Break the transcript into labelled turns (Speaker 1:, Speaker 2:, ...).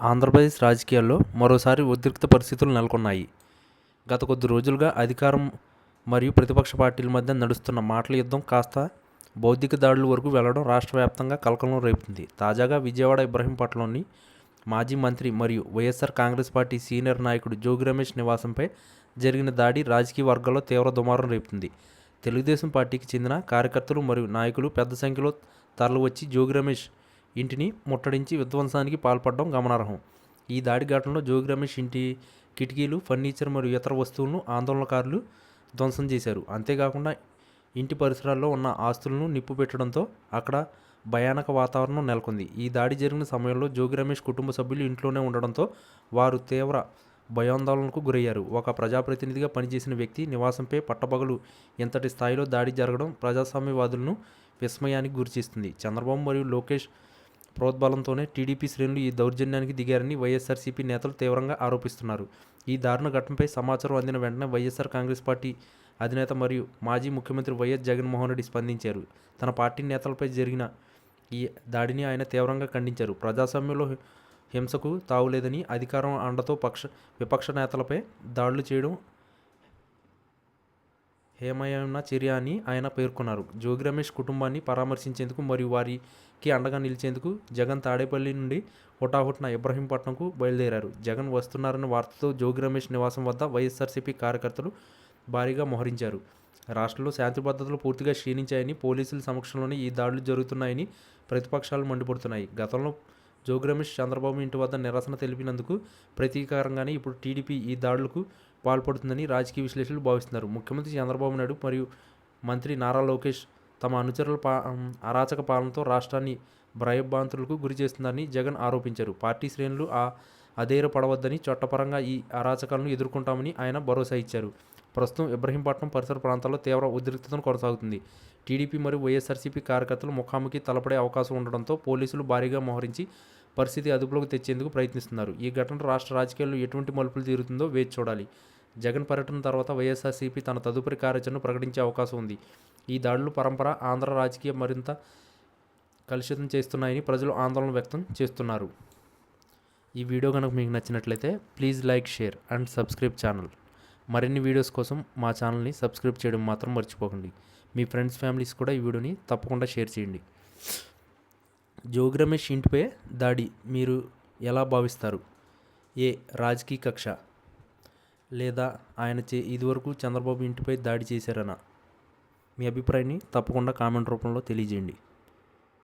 Speaker 1: ఆంధ్రప్రదేశ్ రాజకీయాల్లో మరోసారి ఉద్రిక్త పరిస్థితులు నెలకొన్నాయి. గత కొద్ది రోజులుగా అధికారం మరియు ప్రతిపక్ష పార్టీల మధ్య నడుస్తున్న మాటల యుద్ధం కాస్త బౌద్ధిక దాడుల వరకు వెళ్ళడం రాష్ట్ర వ్యాప్తంగా కలకలం రేపుతుంది. తాజాగా విజయవాడ ఇబ్రహీంపట్నంలోని మాజీ మంత్రి మరియు వైఎస్ఆర్ కాంగ్రెస్ పార్టీ సీనియర్ నాయకుడు జోగి రమేష్ నివాసంపై జరిగిన దాడి రాజకీయ వర్గాల్లో తీవ్ర దుమారం రేపుతుంది. తెలుగుదేశం పార్టీకి చెందిన కార్యకర్తలు మరియు నాయకులు పెద్ద సంఖ్యలో తరలివచ్చి జోగి రమేష్ ఇంటిని ముట్టడించి విధ్వంసానికి పాల్పడడం గమనార్హం. ఈ దాడి ఘటనలో జోగి రమేష్ ఇంటి కిటికీలు ఫర్నిచర్ మరియు ఇతర వస్తువులను ఆందోళనకారులు ధ్వంసం చేశారు. అంతేకాకుండా ఇంటి పరిసరాల్లో ఉన్న ఆస్తులను నిప్పు పెట్టడంతో అక్కడ భయానక వాతావరణం నెలకొంది. ఈ దాడి జరిగిన సమయంలో జోగి రమేష్ కుటుంబ సభ్యులు ఇంట్లోనే ఉండడంతో వారు తీవ్ర భయాందోళనకు గురయ్యారు. ఒక ప్రజాప్రతినిధిగా పనిచేసిన వ్యక్తి నివాసంపై పట్టపగలు ఇంతటి స్థాయిలో దాడి జరగడం ప్రజాస్వామ్యవాదులను విస్మయానికి గురిచేస్తుంది. చంద్రబాబు మరియు లోకేష్ ప్రోద్బలంతోనే టీడీపీ శ్రేణులు ఈ దౌర్జన్యానికి దిగారని వైఎస్ఆర్సీపీ నేతలు తీవ్రంగా ఆరోపిస్తున్నారు. ఈ దారుణ ఘటనపై సమాచారం అందిన వెంటనే వైఎస్ఆర్ కాంగ్రెస్ పార్టీ అధినేత మరియు మాజీ ముఖ్యమంత్రి వైఎస్ జగన్మోహన్ రెడ్డి స్పందించారు. తన పార్టీ నేతలపై జరిగిన ఈ దాడిని ఆయన తీవ్రంగా ఖండించారు. ప్రజాస్వామ్యంలో హింసకు తావులేదని అధికారం అండతో పక్ష విపక్ష నేతలపై దాడులు చేయడం హేమయమైన చర్య అని ఆయన పేర్కొన్నారు. జోగి రమేష్ కుటుంబాన్ని పరామర్శించేందుకు మరియు వారికి అండగా నిలిచేందుకు జగన్ తాడేపల్లి నుండి హుటాహుట్న ఇబ్రహీంపట్నంకు బయలుదేరారు. జగన్ వస్తున్నారన్న వార్తతో జోగి రమేష్ నివాసం వద్ద వైఎస్ఆర్సీపీ కార్యకర్తలు భారీగా మోహరించారు. రాష్ట్రంలో శాంతి భద్రతలు పూర్తిగా క్షీణించాయని పోలీసుల సమక్షంలోనే ఈ దాడులు జరుగుతున్నాయని ప్రతిపక్షాలు మండిపడుతున్నాయి. గతంలో జోగ్రమేష్ చంద్రబాబు ఇంటి వద్ద నిరసన తెలిపినందుకు ప్రతీకారంగానే ఇప్పుడు టీడీపీ ఈ దాడులకు పాల్పడుతుందని రాజకీయ విశ్లేషకులు భావిస్తున్నారు. ముఖ్యమంత్రి చంద్రబాబు నాయుడు మరియు మంత్రి నారా లోకేష్ తమ అనుచరుల పా అరాచక పాలనతో రాష్ట్రాన్ని భయభ్రాంతులకు గురి చేస్తుందని జగన్ ఆరోపించారు. పార్టీ శ్రేణులు ఆ అధైర్యపడవద్దని చట్టపరంగా ఈ అరాచకాలను ఎదుర్కొంటామని ఆయన భరోసా ఇచ్చారు. ప్రస్తుతం ఇబ్రహీంపట్నం పరిసర ప్రాంతాల్లో తీవ్ర ఉద్రిక్తతను కొనసాగుతుంది. టీడీపీ మరియు వైఎస్ఆర్సీపీ కార్యకర్తలు ముఖాముఖి తలపడే అవకాశం ఉండడంతో పోలీసులు భారీగా మోహరించి పరిస్థితి అదుపులోకి తెచ్చేందుకు ప్రయత్నిస్తున్నారు. ఈ ఘటన రాష్ట్ర రాజకీయాల్లో ఎటువంటి మలుపులు తీరుతుందో వేచి చూడాలి. జగన్ పర్యటన తర్వాత వైఎస్ఆర్సీపీ తన తదుపరి కార్యాచరణను ప్రకటించే అవకాశం ఉంది. ఈ దాడులు పరంపర ఆంధ్ర రాజకీయ మరింత కలుషితం చేస్తున్నాయని ప్రజలు ఆందోళన వ్యక్తం చేస్తున్నారు. ఈ వీడియో కనుక మీకు నచ్చినట్లయితే please like share and subscribe channel. మరిన్ని వీడియోస్ కోసం మా ఛానల్ని సబ్స్క్రైబ్ చేయడం మాత్రం మర్చిపోకండి. మీ ఫ్రెండ్స్ ఫ్యామిలీస్ కూడా ఈ వీడియోని తప్పకుండా షేర్ చేయండి. జోగి రమేష్ ఇంటిపై దాడి మీరు ఎలా భావిస్తారు? ఏ రాజకీయ కక్ష? లేదా ఆయన చే ఇదివరకు చంద్రబాబు ఇంటిపై దాడి చేశారనా? మీ అభిప్రాయాన్ని తప్పకుండా కామెంట్ రూపంలో తెలియజేయండి.